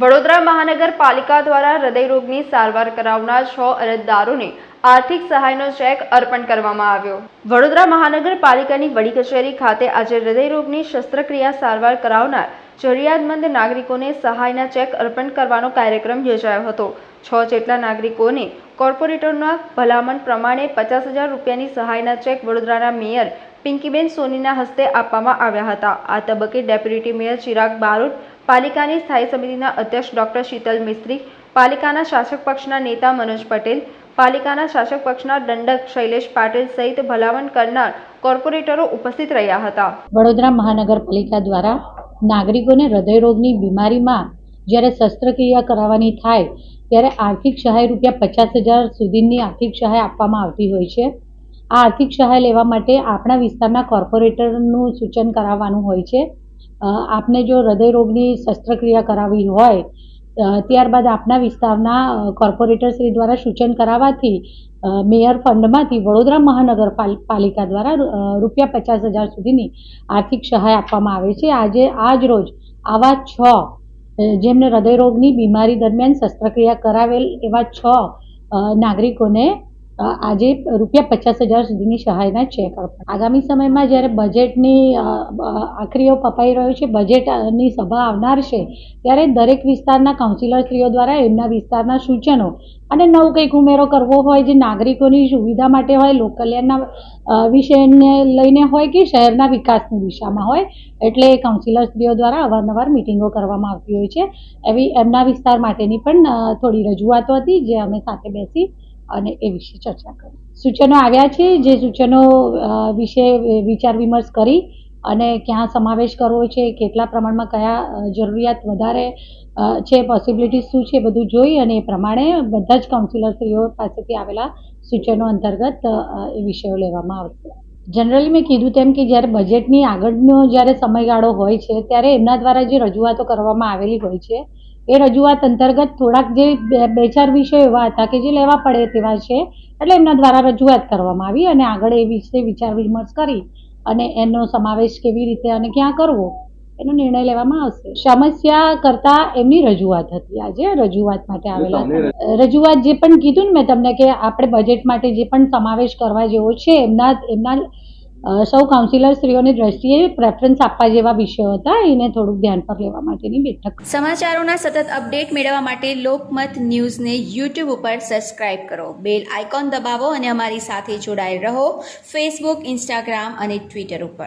વડોદરા મહાનગરપાલિકા દ્વારા હૃદયરોગની સારવાર કરાવનાર છ અરજદારોને આર્થિક સહાયનો ચેક અર્પણ કરવામાં આવ્યો. વડોદરા મહાનગરપાલિકાની વડી કચેરી ખાતે આજે હૃદયરોગની શસ્ત્રક્રિયા સારવાર કરાવનાર જરૂરિયાતમંદ નાગરિકોને સહાયના ચેક અર્પણ કરવાનો કાર્યક્રમ યોજાયો હતો. છ જેટલા નાગરિકોને કોર્પોરેટરના ભલામણ પ્રમાણે પચાસ હજાર રૂપિયાની સહાયના ચેક વડોદરાના મેયર પિંકીબેન સોનીના હસ્તે આપવામાં આવ્યા હતા. આ તબક્કે ડેપ્યુટી મેયર ચિરાગ બારોટ પાલિકાની સ્થાયી સમિતિના અધ્યક્ષ ડોક્ટર શીતલ મિસ્ત્રી, પાલિકાના શાસક પક્ષના નેતા મનોજ પટેલ, પાલિકાના શાસક પક્ષના દંડક શૈલેષ પાટીલ સહિત ભલામણ કરનાર કોર્પોરેટરો ઉપસ્થિત રહ્યા હતા. વડોદરા મહાનગરપાલિકા દ્વારા નાગરિકોને હૃદયરોગની બીમારીમાં જ્યારે શસ્ત્રક્રિયા કરાવવાની થાય, ત્યારે આર્થિક સહાય રૂપિયા પચાસ હજાર સુધીની આર્થિક સહાય આપવામાં આવતી હોય છે. આ આર્થિક સહાય લેવા માટે આપણા વિસ્તારના કોર્પોરેટરનું સૂચન કરાવવાનું હોય છે. આપને જો હૃદયરોગની શસ્ત્રક્રિયા કરાવવી હોય ત્યારબાદ આપના વિસ્તારના કોર્પોરેટરશ્રી કોર્પોરેટર શ્રી દ્વારા સૂચન કરાવવાથી મેયર ફંડમાંથી વડોદરા મહાનગર પાલિકા દ્વારા રૂપિયા પચાસ હજાર સુધીની આર્થિક સહાય આપવામાં આવે છે. આજે, આજ રોજ આવા છ જેમને હૃદયરોગની બીમારી દરમિયાન શસ્ત્રક્રિયા કરાવેલ એવા છ નાગરિકોને આજે રૂપિયા પચાસ હજાર સુધીની સહાયના ચેક અર્પણ આગામી સમયમાં જ્યારે બજેટની આખરીઓ પપાઈ રહ્યો છે બજેટની સભા આવનાર છે ત્યારે દરેક વિસ્તારના કાઉન્સિલરશ્રીઓ દ્વારા એમના વિસ્તારના સૂચનો અને નવું કંઈક ઉમેરો કરવો હોય જે નાગરિકોની સુવિધા માટે હોય અ, વિષયને લઈને હોય કે શહેરના વિકાસની દિશામાં હોય એટલે કાઉન્સિલરશ્રીઓ દ્વારા અવારનવાર મિટિંગો કરવામાં આવતી હોય છે. એવી એમના વિસ્તાર માટેની પણ થોડી રજૂઆતો હતી જે અમે સાથે બેસી અને એ વિશે ચર્ચા કરી. સૂચનો આવ્યા છે, જે સૂચનો વિશે વિચાર વિમર્શ કરી અને ક્યાં સમાવેશ કરવો છે, કેટલા પ્રમાણમાં કયા જરૂરિયાત વધારે છે પોસિબિલિટી શું છે બધું જોઈ અને એ પ્રમાણે બધા જ કાઉન્સિલરશ્રીઓ પાસેથી આવેલા સૂચનો અંતર્ગત એ વિષયો લેવામાં આવશે. જનરલી મેં કીધું તેમ કે જ્યારે બજેટની આગળનો જ્યારે સમયગાળો હોય છે, ત્યારે એમના દ્વારા જે રજૂઆતો કરવામાં આવેલી હોય છે એ રજૂઆત અંતર્ગત થોડાક જે બે બે ચાર વિષયો એવા હતા કે જે લેવા પડે તેવા છે એટલે એમના દ્વારા રજૂઆત કરવામાં આવી અને આગળ એ વિશે વિચાર વિમર્શ કરી અને એનો સમાવેશ કેવી રીતે અને ક્યાં કરવો એનો નિર્ણય લેવામાં આવશે. સમસ્યા કરતા એમની રજૂઆત હતી. આજે રજૂઆત માટે આવેલા રજૂઆત જે પણ કીધું ને મેં તમને કે આપણે બજેટ માટે જે પણ સમાવેશ કરવા જેવો છે એમના એમના સૌ કાઉન્સિલરશ્રીઓની દ્રષ્ટિએ પ્રેફરન્સ આપવા જેવા વિષયો હતા. એને થોડુંક ધ્યાન પર લેવા માટેની બેઠક. સમાચારોના સતત અપડેટ મેળવવા માટે લોકમત ન્યૂઝને યુટ્યુબ ઉપર સબસ્ક્રાઇબ કરો. બેલ આઇકોન દબાવો અને અમારી સાથે જોડાયેલ રહો. ફેસબુક ઇન્સ્ટાગ્રામ અને ટ્વિટર ઉપર.